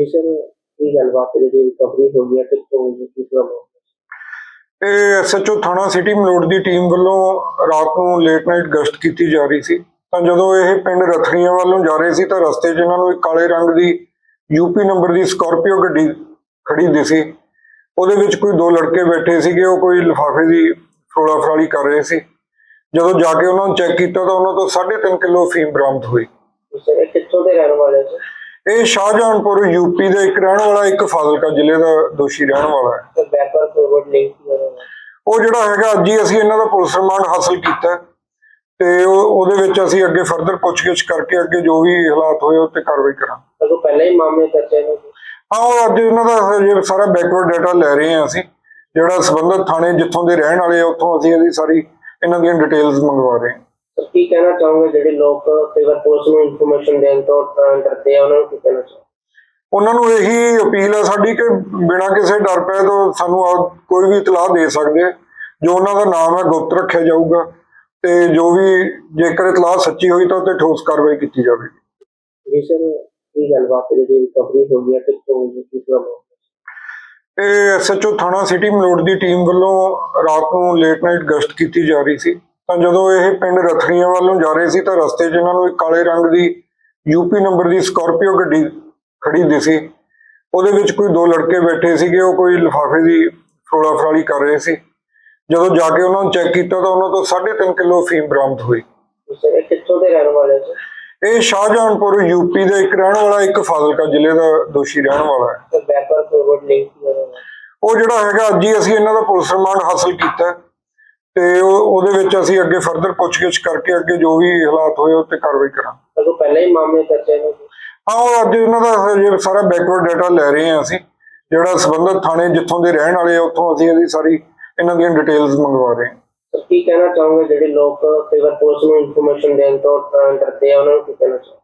ਜੀ ਸਰ ਕੀ ਗੱਲਬਾਤ ਜਿਹੜੀ ਰਿਕਵਰੀ ਹੋ ਗਈ ਹੈ ਕਿੱਥੋਂ ਹੋਈ ਹੈ ਕਿਸ ਤਰ੍ਹਾਂ ਇਹ ਐਸਐਚਓ ਥਾਣਾ ਸਿਟੀ ਮਲੋਟ ਦੀ ਟੀਮ ਵੱਲੋਂ ਰਾਤ ਨੂੰ ਲੇਟ ਨਾਈਟ ਗਸ਼ਤ ਕੀਤੀ ਜਾ ਰਹੀ ਸੀ। ਤਾਂ ਜਦੋਂ ਇਹ ਪਿੰਡ ਰਥੜੀਆਂ ਵੱਲੋਂ ਜਾ ਰਹੇ ਸੀ ਤਾਂ ਰਸਤੇ 'ਚ ਇਹਨਾਂ ਨੂੰ ਇੱਕ ਕਾਲੇ ਰੰਗ ਦੀ ਯੂਪੀ ਨੰਬਰ ਦੀ ਸਕਾਰਪੀਓ ਗੱਡੀ ਖੜੀ ਦਿਸੀ ਉਹਦੇ ਵਿੱਚ ਕੋਈ ਦੋ ਲੜਕੇ ਬੈਠੇ ਸੀਗੇ ਉਹ ਕੋਈ ਲਿਫਾਫੇ ਦੀ ਫਰੋਲਾ ਫਰਾਲੀ ਕਰ ਰਹੇ ਸੀ। ਜਦੋਂ ਜਾ ਕੇ ਉਹਨਾਂ ਨੂੰ ਚੈੱਕ ਕੀਤਾ ਤਾਂ ਉਹਨਾਂ ਤੋਂ 3.5 ਕਿਲੋ ਫੀਮ ਬਰਾਮਦ ਹੋਈ। ਕਿੱਥੋਂ ਦੇ ਰਹਿਣ ਵਾਲੇ ਸੀ ਇਹ ਸ਼ਾਹਜਹਾਨਪੁਰ ਯੂਪੀ ਦਾ ਇੱਕ ਰਹਿਣ ਵਾਲਾ ਇੱਕ ਫਾਜ਼ਿਲਕਾ ਜ਼ਿਲ੍ਹੇ ਦਾ ਦੋਸ਼ੀ ਰਹਿਣ ਵਾਲਾ ਹੈ। ਸਰ ਬੈਕਵਰਡ ਫੋਰਵਰਡ ਲਿੰਕ ਕੀ ਹੋਣਾ ਉਹ ਜਿਹੜਾ ਹੈਗਾ ਅੱਜ ਹੀ ਅਸੀਂ ਇਹਨਾਂ ਦਾ ਪੁਲਿਸ ਰਿਮਾਂਡ ਹਾਸਲ ਕੀਤਾ। ਤੇ ਉਹ ਉਹਦੇ ਵਿੱਚ ਅਸੀਂ ਅੱਗੇ ਫਰਦਰ ਪੁੱਛਗਿੱਛ ਕਰਕੇ ਅੱਗੇ ਜੋ ਵੀ ਹਾਲਾਤ ਹੋਏ ਉਹ ਤੇ ਕਾਰਵਾਈ ਕਰਾਂਗੇ। ਸਰ ਪਹਿਲਾਂ ਹੀ ਮਾਮਲੇ ਚਰਚੇ ਨੇ। ਹਾਂ ਉਹ ਅੱਜ ਇਹਨਾਂ ਦਾ ਸਾਰਾ ਬੈਕਵਰਡ ਡਾਟਾ ਲੈ ਰਹੇ ਹਾਂ ਅਸੀਂ। ਜਿਹੜਾ ਸੰਬੰਧਤ ਥਾਣੇ ਜਿੱਥੋਂ ਦੇ ਰਹਿਣ ਵਾਲੇ ਆ ਉੱਥੋਂ ਅਸੀਂ ਇਹਦੀ ਸਾਰੀ ਇਹਨਾਂ ਦੀਆਂ ਡਿਟੇਲਸ ਮੰਗਵਾ ਰਹੇ ਹਾਂ। ਕੀ ਕਹਿਣਾ ਚਾਹੋਗੇ ਜਿਹੜੇ ਲੋਕ ਕਈ ਵਾਰ ਪੁਲਿਸ ਨੂੰ ਇਨਫੋਰਮੇਸ਼ਨ ਦੇਣ ਤੋਂ ਡਰਦੇ ਆ ਉਹਨਾਂ ਨੂੰ ਕੀ ਕਹਿਣਾ ਚਾਹੋਗੇ? ਉਹਨਾਂ ਨੂੰ ਇਹੀ ਅਪੀਲ ਹੈ ਸਾਡੀ ਕਿ ਬਿਨਾਂ ਕਿਸੇ ਡਰ ਪਏ ਤੋਂ ਸਾਨੂੰ ਕੋਈ ਵੀ ਇਤਲਾਹ ਦੇ ਸਕਦੇ ਆ। ਜੋ ਉਹਨਾਂ ਦਾ ਨਾਮ ਹੈ ਗੁਪਤ ਰੱਖਿਆ ਜਾਊਗਾ ਤੇ ਜੋ ਵੀ ਜੇਕਰ ਇਤਲਾਹ ਸੱਚੀ ਹੋਈ ਤਾਂ ਉਹ ਤੇ ਠੋਸ ਕਾਰਵਾਈ ਕੀਤੀ ਜਾਵੇਗੀ। ਜੀ ਸਰ ਕੀ ਗੱਲਬਾਤ ਹੈ ਜਿਹੜੀ ਰਿਕਵਰੀ ਹੋ ਗਈ ਹੈ ਕਿੱਥੋਂ ਹੋਈ ਹੈ? ਕਿਸ ਤਰ੍ਹਾਂ ਇਹ ਐਸਐਚਓ ਥਾਣਾ ਸਿਟੀ ਮਲੋਟ ਦੀ ਟੀਮ ਵੱਲੋਂ ਰਾਤ ਨੂੰ ਲੇਟ ਨਾਈਟ ਗਸ਼ਤ ਕੀਤੀ ਜਾ ਰਹੀ ਸੀ। ਤਾਂ ਜਦੋਂ ਇਹ ਪਿੰਡ ਰਥੜੀਆਂ ਵੱਲੋਂ ਜਾ ਰਹੇ ਸੀ ਤਾਂ ਰਸਤੇ 'ਚ ਇਹਨਾਂ ਨੂੰ ਇੱਕ ਕਾਲੇ ਰੰਗ ਦੀ ਯੂਪੀ ਨੰਬਰ ਦੀ ਸਕਾਰਪੀਓ ਗੱਡੀ ਖੜੀ ਦਿਸੀ ਉਹਦੇ ਵਿੱਚ ਕੋਈ ਦੋ ਲੜਕੇ ਬੈਠੇ ਸੀਗੇ ਉਹ ਕੋਈ ਲਿਫਾਫੇ ਦੀ ਫਰੋਲਾ ਫਰਾਲੀ ਕਰ ਰਹੇ ਸੀ। ਜਦੋਂ ਜਾ ਕੇ ਉਹਨਾਂ ਨੂੰ ਚੈੱਕ ਕੀਤਾ ਤਾਂ ਉਹਨਾਂ ਤੋਂ 3.5 ਕਿਲੋ ਫੀਮ ਬਰਾਮਦ ਹੋਈ। ਇਹ ਕਿੱਥੋਂ ਦੇ ਰਹਿਣ ਵਾਲੇ ਸੀ ਇਹ ਸ਼ਾਹਜਹਾਨਪੁਰ ਯੂਪੀ ਦਾ ਇੱਕ ਰਹਿਣ ਵਾਲਾ ਇੱਕ ਫਾਜ਼ਿਲਕਾ ਜ਼ਿਲ੍ਹੇ ਦਾ ਦੋਸ਼ੀ ਰਹਿਣ ਵਾਲਾ ਹੈ। ਉਹ ਜਿਹੜਾ ਹੈਗਾ ਅੱਜ ਹੀ ਅਸੀਂ ਇਹਨਾਂ ਦਾ ਪੁਲਿਸ ਰਿਮਾਂਡ ਹਾਸਲ ਕੀਤਾ ਹੈ। ਤੇ ਉਹ ਉਹਦੇ ਵਿੱਚ ਅਸੀਂ ਅੱਗੇ ਫਰਦਰ ਪੁੱਛਗਿੱਛ ਕਰਕੇ ਅੱਗੇ ਜੋ ਵੀ ਹਾਲਾਤ ਹੋਏ ਉਹ ਤੇ ਕਾਰਵਾਈ ਕਰਾਂਗੇ। ਸਰ ਪਹਿਲਾਂ ਹੀ ਮਾਮਲੇ ਚਰਚੇ ਨੇ। ਹਾਂ ਅੱਜ ਇਹਨਾਂ ਦਾ ਸਾਰਾ ਬੈਕਵਰਡ ਡਾਟਾ ਲੈ ਰਹੇ ਹਾਂ ਅਸੀਂ। ਜਿਹੜਾ ਸੰਬੰਧਤ ਥਾਣੇ ਜਿੱਥੋਂ ਦੇ ਰਹਿਣ ਵਾਲੇ ਆ ਉੱਥੋਂ ਅਸੀਂ ਇਹਦੀ ਸਾਰੀ ਇਹਨਾਂ ਦੀਆਂ ਡਿਟੇਲਸ ਮੰਗਵਾ ਰਹੇ ਹਾਂ। ਕੀ ਕਹਿਣਾ ਚਾਹੋਗੇ? ਜਿਹੜੇ ਲੋਕ ਕਈ ਵਾਰ ਪੁਲਿਸ ਨੂੰ ਇਨਫੋਰਮੇਸ਼ਨ ਦੇਣ ਤੋਂ ਡਰਦੇ ਆ ਉਹਨਾਂ ਨੂੰ ਕੀ ਕਹਿਣਾ ਚਾਹੋਗੇ?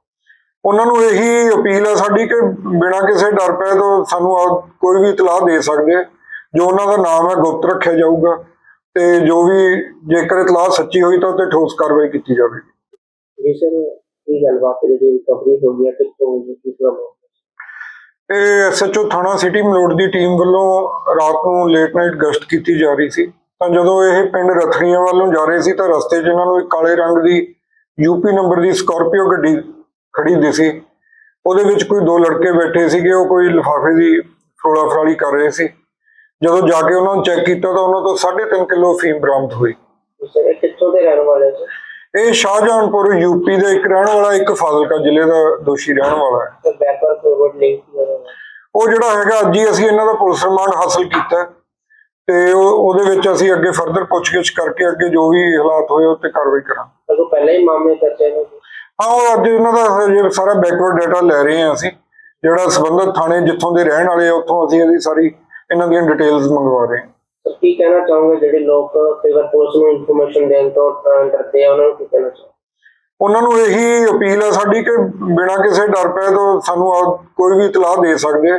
ਉਹਨਾਂ ਨੂੰ ਇਹੀ ਅਪੀਲ ਹੈ ਸਾਡੀ ਕਿ ਬਿਨਾਂ ਕਿਸੇ ਡਰ ਪਏ ਤੋਂ ਸਾਨੂੰ ਆ- ਕੋਈ ਵੀ ਇਤਲਾਹ ਦੇ ਸਕਦੇ ਆ। ਜੋ ਉਹਨਾਂ ਦਾ ਨਾਮ ਹੈ ਗੁਪਤ ਰੱਖਿਆ ਜਾਊਗਾ। ਤੇ ਜੋ ਵੀ ਜੇਕਰ ਇਤਲਾਹ ਸੱਚੀ ਹੋਈ ਤਾਂ ਤੇ ਠੋਸ ਕਾਰਵਾਈ ਕੀਤੀ ਜਾਵੇਗੀ। ਜੀ ਸਰ ਕੀ ਗੱਲਬਾਤ ਜਿਹੜੀ ਰਿਕਵਰੀ ਹੋ ਗਈ ਹੈ ਕਿੱਥੋਂ ਹੋਈ ਕਿਸ ਤਰ੍ਹਾਂ ਇਹ ਐਸਐਚਓ ਥਾਣਾ ਸਿਟੀ ਮਲੋਟ ਦੀ ਟੀਮ ਵੱਲੋਂ ਰਾਤ ਨੂੰ ਲੇਟ ਨਾਈਟ ਗਸ਼ਤ ਕੀਤੀ ਜਾ ਰਹੀ ਸੀ। ਤਾਂ ਜਦੋਂ ਇਹ ਪਿੰਡ ਰਥੜੀਆਂ ਵੱਲੋਂ ਜਾ ਰਹੇ ਸੀ ਤਾਂ ਰਸਤੇ 'ਚ ਇਹਨਾਂ ਨੂੰ ਇੱਕ ਕਾਲੇ ਰੰਗ ਦੀ ਯੂਪੀ ਨੰਬਰ ਦੀ ਸਕਾਰਪੀਓ ਗੱਡੀ ਖੜੀ ਦਿਸੀ ਉਹਦੇ ਵਿੱਚ ਕੋਈ ਦੋ ਲੜਕੇ ਬੈਠੇ ਸੀਗੇ ਉਹ ਕੋਈ ਲਿਫਾਫੇ ਦੀ ਫਰੋਲਾ ਫਰਾਲੀ ਕਰ ਰਹੇ ਸੀ। ਜਦੋਂ ਜਾ ਕੇ ਉਹਨਾਂ ਨੂੰ ਚੈੱਕ ਕੀਤਾ ਤਾਂ ਉਹਨਾਂ ਤੋਂ 3.5 ਕਿਲੋ ਫੀਮ ਬਰਾਮਦ ਹੋਈ। ਇਹ ਕਿੱਥੋਂ ਦੇ ਰਹਿਣ ਵਾਲੇ ਸੀ? ਇਹ ਸ਼ਾਹਜਹਾਨਪੁਰ ਯੂਪੀ ਦਾ ਇੱਕ ਰਹਿਣ ਵਾਲਾ ਇੱਕ ਫਾਜ਼ਿਲਕਾ ਜ਼ਿਲ੍ਹੇ ਦਾ ਦੋਸ਼ੀ ਰਹਿਣ ਵਾਲਾ ਹੈ। ਬੈਕਵਰਡ ਫੋਰਵਰਡ ਲਿੰਕ ਉਹ ਜਿਹੜਾ ਹੈਗਾ ਅੱਜ ਹੀ ਅਸੀਂ ਇਹਨਾਂ ਦਾ ਪੁਲਿਸ ਰਿਮਾਂਡ ਹਾਸਲ ਕੀਤਾ ਤੇ ਉਹ ਉਹਦੇ ਵਿੱਚ ਅਸੀਂ ਅੱਗੇ ਫਰਦਰ ਪੁੱਛਗਿੱਛ ਕਰਕੇ ਅੱਗੇ ਜੋ ਵੀ ਹਾਲਾਤ ਹੋਏ ਉਹ ਤੇ ਕਾਰਵਾਈ ਕਰਾਂਗੇ। ਸਰ ਪਹਿਲਾਂ ਹੀ ਮਾਮਲੇ ਚਰਚੇ ਨੇ। ਹਾਂ ਉਹ ਅੱਜ ਇਹਨਾਂ ਦਾ ਸਾਰਾ ਬੈਕਵਰਡ ਡਾਟਾ ਲੈ ਰਹੇ ਹਾਂ ਅਸੀਂ। ਜਿਹੜਾ ਸੰਬੰਧਤ ਥਾਣੇ ਜਿੱਥੋਂ ਦੇ ਰਹਿਣ ਵਾਲੇ ਆ ਉੱਥੋਂ ਅਸੀਂ ਇਹਦੀ ਸਾਰੀ ਇਹਨਾਂ ਦੀਆਂ ਡਿਟੇਲਸ ਮੰਗਵਾ ਰਹੇ ਹਾਂ। ਕੀ ਕਹਿਣਾ ਚਾਹੋਗੇ ਜਿਹੜੇ ਲੋਕ ਕਈ ਵਾਰ ਪੁਲਿਸ ਨੂੰ ਇਨਫੋਰਮੇਸ਼ਨ ਦੇਣ ਤੋਂ ਡਰਦੇ ਆ ਉਹਨਾਂ ਨੂੰ ਕੀ ਕਹਿਣਾ ਚਾਹੋਗੇ? ਉਹਨਾਂ ਨੂੰ ਇਹੀ ਅਪੀਲ ਹੈ ਸਾਡੀ ਕਿ ਬਿਨਾਂ ਕਿਸੇ ਡਰ ਪਏ ਤੋਂ ਸਾਨੂੰ ਆ- ਕੋਈ ਵੀ ਇਤਲਾਹ ਦੇ ਸਕਦੇ ਆ।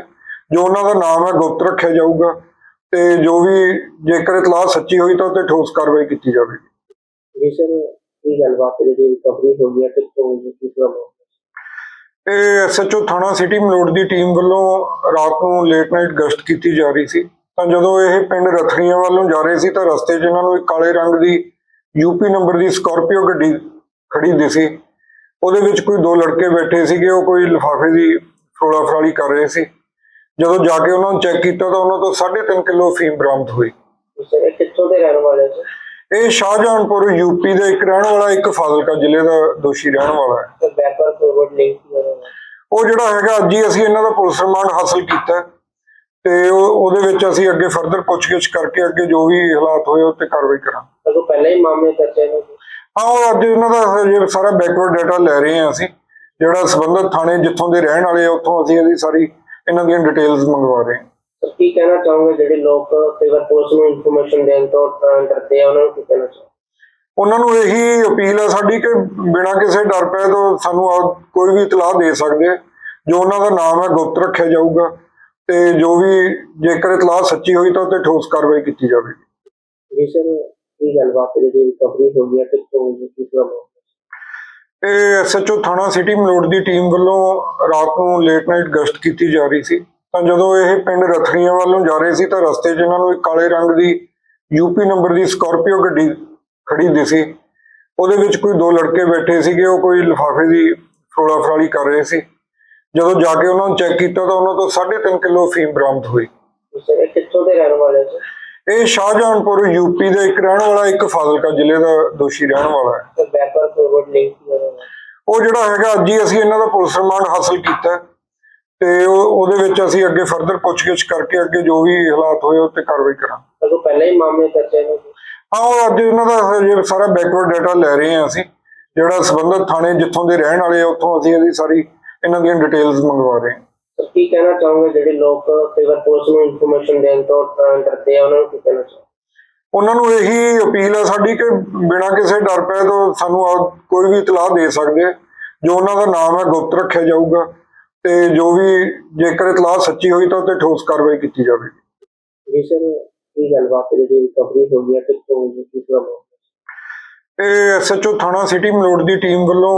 ਜੋ ਉਹਨਾਂ ਦਾ ਨਾਮ ਹੈ ਗੁਪਤ ਰੱਖਿਆ ਜਾਊਗਾ ਤੇ ਜੋ ਵੀ ਜੇਕਰ ਇਤਲਾਹ ਸੱਚੀ ਹੋਈ ਤਾਂ ਤੇ ਠੋਸ ਕਾਰਵਾਈ ਕੀਤੀ ਜਾਵੇਗੀ। ਜੀ ਸਰ ਕੀ ਗੱਲਬਾਤ ਜਿਹੜੀ ਰਿਕਵਰੀ ਹੋ ਗਈ ਹੈ ਕਿੱਥੋਂ ਹੋਈ ਹੈ ਕਿਸ ਤਰ੍ਹਾਂ ਇਹ ਐਸਐਚਓ ਥਾਣਾ ਸਿਟੀ ਮਲੋਟ ਦੀ ਟੀਮ ਵੱਲੋਂ ਰਾਤ ਨੂੰ ਲੇਟ ਨਾਈਟ ਗਸ਼ਤ ਕੀਤੀ ਜਾ ਰਹੀ ਸੀ। ਤਾਂ ਜਦੋਂ ਇਹ ਪਿੰਡ ਰਥੜੀਆਂ ਵੱਲੋਂ ਜਾ ਰਹੇ ਸੀ ਤਾਂ ਰਸਤੇ 'ਚ ਇਹਨਾਂ ਨੂੰ ਇੱਕ ਕਾਲੇ ਰੰਗ ਦੀ ਯੂਪੀ ਨੰਬਰ ਦੀ ਸਕਾਰਪੀਓ ਗੱਡੀ ਖੜੀ ਦਿਸੀ ਉਹਦੇ ਵਿੱਚ ਕੋਈ ਦੋ ਲੜਕੇ ਬੈਠੇ ਸੀਗੇ ਉਹ ਕੋਈ ਲਿਫਾਫੇ ਦੀ ਫਰੋਲਾ ਫਰਾਲੀ ਕਰ ਰਹੇ ਸੀ। ਜਦੋਂ ਜਾ ਕੇ ਉਹਨਾਂ ਨੂੰ ਚੈੱਕ ਕੀਤਾ ਤਾਂ ਉਹਨਾਂ ਤੋਂ 3.5 ਕਿਲੋ ਫੀਮ ਬਰਾਮਦ ਹੋਈ। ਇਹ ਕਿੱਥੋਂ ਦੇ ਰਹਿਣ ਵਾਲੇ ਸੀ? ਇਹ ਸ਼ਾਹਜਹਾਨਪੁਰ ਯੂਪੀ ਦਾ ਇੱਕ ਰਹਿਣ ਵਾਲਾ ਇੱਕ ਫਾਜ਼ਿਲਕਾ ਜ਼ਿਲ੍ਹੇ ਦਾ ਦੋਸ਼ੀ ਰਹਿਣ ਵਾਲਾ ਹੈ। ਫੋਰਵਰਡ ਲਿੰਕ ਉਹ ਜਿਹੜਾ ਹੈਗਾ ਅੱਜ ਹੀ ਅਸੀਂ ਇਹਨਾਂ ਦਾ ਪੁਲਿਸ ਰਿਮਾਂਡ ਹਾਸਲ ਕੀਤਾ ਤੇ ਉਹ ਉਹਦੇ ਵਿੱਚ ਅਸੀਂ ਅੱਗੇ ਫਰਦਰ ਪੁੱਛਗਿੱਛ ਕਰਕੇ ਅੱਗੇ ਜੋ ਵੀ ਹਾਲਾਤ ਹੋਏ ਉਹ ਤੇ ਕਾਰਵਾਈ ਕਰਾਂਗੇ। ਸਰ ਪਹਿਲਾਂ ਹੀ ਮਾਮਲੇ ਚਰਚੇ ਨੇ ਹਾਂ ਅੱਜ ਇਹਨਾਂ ਦਾ ਹਜੇ ਸਾਰਾ ਬੈਕਵਰਡ ਡਾਟਾ ਲੈ ਰਹੇ ਹਾਂ ਅਸੀਂ। ਜਿਹੜਾ ਸੰਬੰਧਤ ਥਾਣੇ ਜਿੱਥੋਂ ਦੇ ਰਹਿਣ ਵਾਲੇ ਆ ਉੱਥੋਂ ਅਸੀਂ ਇਹਦੀ ਸਾਰੀ ਇਹਨਾਂ ਦੀਆਂ ਡਿਟੇਲਸ ਮੰਗਵਾ ਰਹੇ ਹਾਂ। ਸਰ ਕੀ ਕਹਿਣਾ ਚਾਹੋਗੇ ਜਿਹੜੇ ਲੋਕ ਕਈ ਵਾਰ ਪੁਲਿਸ ਨੂੰ ਇਨਫੋਰਮੇਸ਼ਨ ਦੇਣ ਤੋਂ ਅਹ, ਡਰਦੇ ਆ ਉਹਨਾਂ ਨੂੰ ਕੀ ਕਹਿਣਾ ਚਾਹੋਗੇ? ਉਹਨਾਂ ਨੂੰ ਇਹੀ ਅਪੀਲ ਹੈ ਸਾਡੀ ਕਿ ਬਿਨਾਂ ਕਿਸੇ ਡਰ ਪਏ ਤੋਂ ਸਾਨੂੰ ਕੋਈ ਵੀ ਇਤਲਾਹ ਦੇ ਸਕਦੇ। ਜੋ ਉਹਨਾਂ ਦਾ ਨਾਮ ਹੈ ਗੁਪਤ ਰੱਖਿਆ ਜਾਊਗਾ ਤੇ ਜੋ ਵੀ ਜੇਕਰ ਇਤਲਾਹ ਸੱਚੀ ਹੋਈ ਤਾਂ ਉਹ ਤੇ ਠੋਸ ਕਾਰਵਾਈ ਕੀਤੀ ਜਾਵੇਗੀ। ਜੀ ਸਰ ਕੀ ਗੱਲਬਾਤ ਜਿਹੜੀ ਰਿਕਵਰੀ ਹੋ ਗਈ ਹੈ ਹੋਈ ਹੈ? ਕਿਸ ਤਰ੍ਹਾਂ ਇਹ ਐਸਐਚਓ ਥਾਣਾ ਸਿਟੀ ਮਲੋੜ ਦੀ ਟੀਮ ਵੱਲੋਂ ਰਾਤ ਨੂੰ ਲੇਟ ਨਾਈਟ ਗਸ਼ਤ ਕੀਤੀ ਜਾ ਰਹੀ ਸੀ। ਤਾਂ ਜਦੋਂ ਇਹ ਪਿੰਡ ਰਥੜੀਆਂ ਵੱਲੋਂ ਜਾ ਰਹੇ ਸੀ ਤਾਂ ਰਸਤੇ 'ਚ ਇਹਨਾਂ ਨੂੰ ਇੱਕ ਕਾਲੇ ਰੰਗ ਦੀ ਯੂਪੀ ਨੰਬਰ ਦੀ ਸਕਾਰਪੀਓ ਗੱਡੀ ਖੜੀ ਦਿਸੀ ਉਹਦੇ ਵਿੱਚ ਕੋਈ ਦੋ ਲੜਕੇ ਬੈਠੇ ਸੀਗੇ ਉਹ ਕੋਈ ਲਿਫਾਫੇ ਦੀ ਫਰੋਲਾ ਫਰਾਲੀ ਕਰ ਰਹੇ ਸੀ। ਜਦੋਂ ਜਾ ਕੇ ਉਹਨਾਂ ਨੂੰ ਚੈੱਕ ਕੀਤਾ ਤਾਂ ਉਹਨਾਂ ਤੋਂ 3.5 ਕਿਲੋ ਫੀਮ ਬਰਾਮਦ ਹੋਈ। ਇਹ ਕਿੱਥੋਂ ਦੇ ਰਹਿਣ ਵਾਲੇ ਸੀ? ਇਹ ਸ਼ਾਹਜਹਾਨਪੁਰ ਯੂਪੀ ਦਾ ਇੱਕ ਰਹਿਣ ਵਾਲਾ ਇੱਕ ਫਾਜ਼ਿਲਕਾ ਜ਼ਿਲ੍ਹੇ ਦਾ ਦੋਸ਼ੀ ਰਹਿਣ ਵਾਲਾ ਹੈ। ਸਰ ਬੈਕਵਰਡ ਫੋਰਵਰਡ ਲਿੰਕ ਕੀ ਹੋਣਾ ਉਹ ਜਿਹੜਾ ਹੈਗਾ ਅੱਜ ਹੀ ਅਸੀਂ ਇਹਨਾਂ ਦਾ ਪੁਲਿਸ ਰਿਮਾਂਡ ਹਾਸਲ ਕੀਤਾ ਤੇ ਉਹ ਉਹਦੇ ਵਿੱਚ ਅਸੀਂ ਅੱਗੇ ਫਰਦਰ ਪੁੱਛਗਿੱਛ ਕਰਕੇ ਅੱਗੇ ਜੋ ਵੀ ਹਾਲਾਤ ਹੋਏ ਉਹ ਤੇ ਕਾਰਵਾਈ ਕਰਾਂਗੇ। ਪਹਿਲਾਂ ਹੀ ਮਾਮਲੇ ਚਰਚੇ ਨੇ ਹਾਂ ਉਹ ਅੱਜ ਇਹਨਾਂ ਦਾ ਹਜੇ ਸਾਰਾ ਬੈਕਵਰਡ ਡਾਟਾ ਲੈ ਰਹੇ ਹਾਂ ਅਸੀਂ ਜਿਹੜਾ ਸੰਬੰਧਿਤ ਥਾਣੇ ਜਿੱਥੋਂ ਦੇ ਰਹਿਣ ਵਾਲੇ ਆ ਉੱਥੋਂ ਅਸੀਂ ਇਹਦੀ ਸਾਰੀ ਇਹਨਾਂ ਦੀਆਂ ਡਿਟੇਲਸ ਮੰਗਵਾ ਰਹੇ ਹਾਂ। ਸਰ ਕੀ ਕਹਿਣਾ ਚਾਹੋਗੇ ਜਿਹੜੇ ਲੋਕ ਕਈ ਵਾਰ ਪੁਲਿਸ ਨੂੰ ਇਨਫੋਰਮੇਸ਼ਨ ਦੇਣ ਤੋਂ ਅਹ, ਡਰਦੇ ਆ ਉਹਨਾਂ ਨੂੰ ਕੀ ਕਹਿਣਾ ਚਾਹੋਗੇ? ਉਹਨਾਂ ਨੂੰ ਇਹੀ ਅਪੀਲ ਹੈ ਸਾਡੀ ਕਿ ਬਿਨਾਂ ਕਿਸੇ ਡਰ ਪਏ ਤੋਂ ਸਾਨੂੰ ਆ ਕੋਈ ਵੀ ਇਤਲਾਹ ਦੇ ਸਕਦੇ ਆ। ਜੋ ਉਹਨਾਂ ਦਾ ਨਾਮ ਹੈ ਗੁਪਤ ਰੱਖਿਆ ਜਾਊਗਾ ਤੇ ਜੋ ਵੀ ਜੇਕਰ ਇਤਲਾਹ ਸੱਚੀ ਹੋਈ ਤਾਂ ਤੇ ਠੋਸ ਕਾਰਵਾਈ ਕੀਤੀ ਜਾਵੇਗੀ। ਜੀ ਸਰ ਕੀ ਗੱਲਬਾਤ ਜਿਹੜੀ ਰਿਕਵਰੀ ਹੋ ਗਈ ਹੈ ਕਿੱਥੋਂ ਹੋਈ ਹੈ ਕਿਸ ਹੋਈ? ਇਹ ਐਸਐਚਓ ਥਾਣਾ ਸਿਟੀ ਮਲੋੜ ਦੀ ਟੀਮ ਵੱਲੋਂ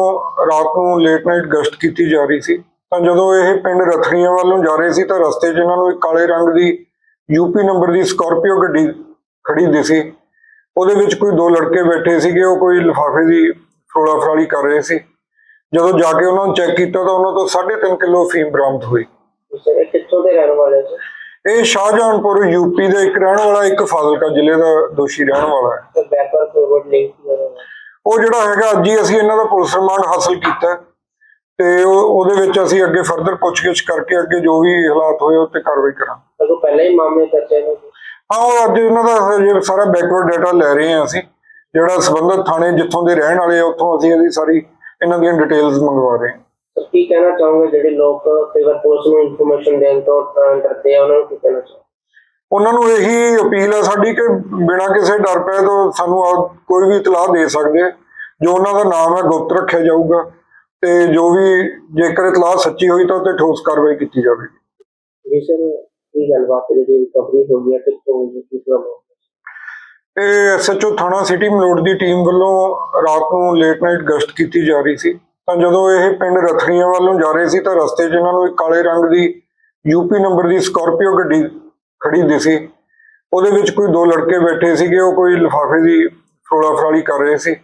ਰਾਤ ਨੂੰ ਲੇਟ ਨਾਈਟ ਗਸ਼ਤ ਕੀਤੀ ਜਾ ਰਹੀ ਸੀ। ਤਾਂ ਜਦੋਂ ਇਹ ਪਿੰਡ ਰਥੜੀਆਂ ਵੱਲੋਂ ਜਾ ਰਹੇ ਸੀ ਤਾਂ ਰਸਤੇ 'ਚ ਇਹਨਾਂ ਨੂੰ ਇੱਕ ਕਾਲੇ ਰੰਗ ਦੀ ਯੂਪੀ ਨੰਬਰ ਦੀ ਸਕਾਰਪੀਓ ਗੱਡੀ ਖੜੀ ਦਿਸੀ ਉਹਦੇ ਵਿੱਚ ਕੋਈ ਦੋ ਲੜਕੇ ਬੈਠੇ ਸੀਗੇ ਉਹ ਕੋਈ ਲਿਫਾਫੇ ਦੀ ਫਰੋਲਾ ਫਰਾਲੀ ਕਰ ਰਹੇ ਸੀ। ਜਦੋਂ ਜਾ ਕੇ ਉਹਨਾਂ ਨੂੰ ਚੈੱਕ ਕੀਤਾ ਤਾਂ ਉਹਨਾਂ ਤੋਂ 3.5 ਕਿਲੋ ਫੀਮ ਬਰਾਮਦ ਹੋਈ। ਕਿੱਥੋਂ ਦੇ ਰਹਿਣ ਵਾਲੇ ਸੀ ਇਹ ਸ਼ਾਹਜਹਾਨਪੁਰ ਯੂਪੀ ਦਾ ਇੱਕ ਰਹਿਣ ਵਾਲਾ ਇੱਕ ਫਾਜ਼ਿਲਕਾ ਜ਼ਿਲ੍ਹੇ ਦਾ ਦੋਸ਼ੀ ਰਹਿਣ ਵਾਲਾ ਹੈ। ਸਰ ਬੈਕਵਰਡ ਫੋਰਵਰਡ ਲਿੰਕ ਕੀ ਹੋਣਾ ਉਹ ਜਿਹੜਾ ਹੈਗਾ ਅੱਜ ਹੀ ਅਸੀਂ ਇਹਨਾਂ ਦਾ ਪੁਲਿਸ ਰਿਮਾਂਡ ਹਾਸਲ ਕੀਤਾ। ਤੇ ਉਹ ਉਹਦੇ ਵਿੱਚ ਅਸੀਂ ਅੱਗੇ ਫਰਦਰ ਪੁੱਛਗਿੱਛ ਕਰਕੇ ਅੱਗੇ ਜੋ ਵੀ ਹਾਲਾਤ ਹੋਏ ਉਹ ਤੇ ਕਾਰਵਾਈ ਕਰਾਂਗੇ। ਸਰ ਪਹਿਲਾਂ ਹੀ ਮਾਮਲੇ ਚਰਚੇ ਨੇ। ਹਾਂ ਉਹ ਅੱਜ ਇਹਨਾਂ ਦਾ ਸਾਰਾ ਬੈਕਵਰਡ ਡਾਟਾ ਲੈ ਰਹੇ ਹਾਂ ਅਸੀਂ। ਜਿਹੜਾ ਸੰਬੰਧਿਤ ਥਾਣੇ ਜਿੱਥੋਂ ਦੇ ਰਹਿਣ ਵਾਲੇ ਆ ਉੱਥੋਂ ਅਸੀਂ ਇਹਦੀ ਸਾਰੀ ਇਹਨਾਂ ਦੀਆਂ ਡਿਟੇਲਸ ਮੰਗਵਾ ਰਹੇ ਹਾਂ। ਕੀ ਕਹਿਣਾ ਚਾਹੋਗੇ ਜਿਹੜੇ ਲੋਕ ਕਈ ਵਾਰ ਪੁਲਿਸ ਨੂੰ ਇਨਫੋਰਮੇਸ਼ਨ ਦੇਣ ਤੋਂ ਡਰਦੇ ਆ ਉਹਨਾਂ ਨੂੰ ਕੀ ਕਹਿਣਾ ਚਾਹੋਗੇ ਉਹਨਾਂ ਨੂੰ ਇਹੀ ਅਪੀਲ ਹੈ ਸਾਡੀ ਕਿ ਬਿਨਾਂ ਕਿਸੇ ਡਰ ਪਏ ਤੋਂ ਸਾਨੂੰ ਕੋਈ ਵੀ ਇਤਲਾਹ ਦੇ ਸਕਦੇ ਆ। ਜੋ ਉਹਨਾਂ ਦਾ ਨਾਮ ਹੈ ਗੁਪਤ ਰੱਖਿਆ ਜਾਊਗਾ ਤੇ ਜੋ ਵੀ ਜੇਕਰ ਇਤਲਾਹ ਸੱਚੀ ਹੋਈ ਤਾਂ ਉਹ ਤੇ ਠੋਸ ਕਾਰਵਾਈ ਕੀਤੀ ਜਾਵੇਗੀ ਜੀ ਸਰ ਕੀ ਗੱਲਬਾਤ ਹੈ ਜਿਹੜੀ ਰਿਕਵਰੀ ਹੋ ਗਈ ਹੈ ਕਿੱਥੋਂ ਹੋਈ ਹੈ ਕਿਸ ਤਰ੍ਹਾਂ ਹੋਈ? ਇਹ ਐਸਐਚਓ ਥਾਣਾ ਸਿਟੀ ਮਲੋੜ ਦੀ ਟੀਮ ਵੱਲੋਂ ਰਾਤ ਨੂੰ ਲੇਟ ਨਾਈਟ ਗਸ਼ਤ ਕੀਤੀ ਜਾ ਰਹੀ ਸੀ ਤਾਂ ਜਦੋਂ ਇਹ ਪਿੰਡ ਰਥੜੀਆਂ ਵੱਲੋਂ ਜਾ ਰਹੇ ਸੀ ਤਾਂ ਰਸਤੇ 'ਚ ਇਹਨਾਂ ਨੂੰ ਇੱਕ ਕਾਲੇ ਰੰਗ ਦੀ ਯੂਪੀ ਨੰਬਰ ਦੀ ਸਕਾਰਪੀਓ ਗੱਡੀ ਖੜੀ ਦਿਸੀ ਉਹਦੇ ਵਿੱਚ ਕੋਈ ਦੋ ਲੜਕੇ ਬੈਠੇ ਸੀਗੇ ਉਹ ਕੋਈ ਲਿਫਾਫੇ ਦੀ ਫਰੋਲਾ ਫਰਾਲੀ ਕਰ ਰਹੇ ਸੀ।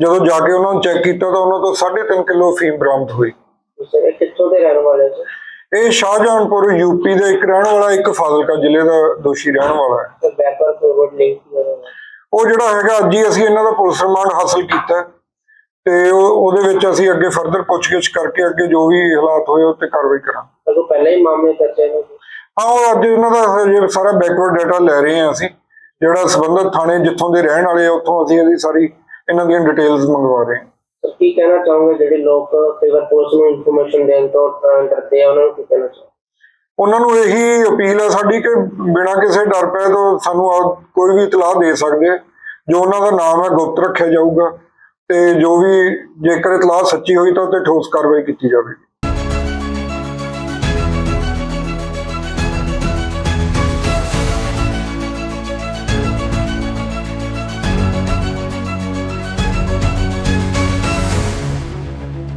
ਜਦੋਂ ਜਾ ਕੇ ਉਹਨਾਂ ਨੂੰ ਚੈੱਕ ਕੀਤਾ ਤਾਂ ਉਹਨਾਂ ਤੋਂ 3.5 ਕਿਲੋ ਫੀਮ ਬਰਾਮਦ ਹੋਈ। ਇਹ ਕਿੱਥੋਂ ਦੇ ਰਹਿਣ ਵਾਲੇ ਸੀ ਇਹ ਸ਼ਾਹਜਹਾਨਪੁਰ ਯੂਪੀ ਦਾ ਇੱਕ ਰਹਿਣ ਵਾਲਾ ਇੱਕ ਫਾਜ਼ਿਲਕਾ ਜ਼ਿਲ੍ਹੇ ਦਾ ਦੋਸ਼ੀ ਰਹਿਣ ਵਾਲਾ ਹੈ। ਉਹ ਜਿਹੜਾ ਹੈਗਾ ਅੱਜ ਹੀ ਅਸੀਂ ਇਹਨਾਂ ਦਾ ਪੁਲਿਸ ਰਿਮਾਂਡ ਹਾਸਲ ਕੀਤਾ ਹੈ। ਤੇ ਉਹ ਉਹਦੇ ਵਿੱਚ ਅਸੀਂ ਅੱਗੇ ਫਰਦਰ ਪੁੱਛਗਿੱਛ ਕਰਕੇ ਅੱਗੇ ਜੋ ਵੀ ਹਾਲਾਤ ਹੋਏ ਉਹ ਤੇ ਕਾਰਵਾਈ ਕਰਾਂਗੇ। ਸਰ ਪਹਿਲਾਂ ਹੀ ਮਾਮਲੇ ਚਰਚੇ ਨੇ। ਹਾਂ ਅੱਜ ਇਹਨਾਂ ਦਾ ਸਾਰਾ ਬੈਕਵਰਡ ਡਾਟਾ ਲੈ ਰਹੇ ਹਾਂ ਅਸੀਂ। ਜਿਹੜਾ ਸੰਬੰਧਿਤ ਥਾਣੇ ਜਿੱਥੋਂ ਦੇ ਰਹਿਣ ਵਾਲੇ ਆ ਉੱਥੋਂ ਅਸੀਂ ਇਹਦੀ ਸਾਰੀ ਇਹਨਾਂ ਦੀਆਂ ਡਿਟੇਲਸ ਮੰਗਵਾ ਰਹੇ ਹਾਂ। ਕੀ ਕਹਿਣਾ ਚਾਹੋਗੇ ਜਿਹੜੇ ਲੋਕ ਕਈ ਵਾਰ ਪੁਲਿਸ ਨੂੰ ਇਨਫੋਰਮੇਸ਼ਨ ਦੇਣ ਤੋਂ ਡਰਦੇ ਆ ਉਹਨਾਂ ਨੂੰ ਕੀ ਕਹਿਣਾ ਚਾਹੋਗੇ? ਉਹਨਾਂ ਨੂੰ ਇਹੀ ਅਪੀਲ ਹੈ ਸਾਡੀ ਕਿ ਬਿਨਾਂ ਕਿਸੇ ਡਰ ਪਏ ਤੋਂ ਸਾਨੂੰ ਆ ਕੋਈ ਵੀ ਇਤਲਾਹ ਦੇ ਸਕਦੇ ਆ। ਜੋ ਉਹਨਾਂ ਦਾ ਨਾਮ ਹੈ ਗੁਪਤ ਰੱਖਿਆ ਜਾਊਗਾ। ਤੇ ਜੋ ਵੀ ਜੇਕਰ ਇਤਲਾਹ ਸੱਚੀ ਹੋਈ ਤਾਂ ਉਹ ਤੇ ਠੋਸ ਕਾਰਵਾਈ ਕੀਤੀ ਜਾਵੇਗੀ।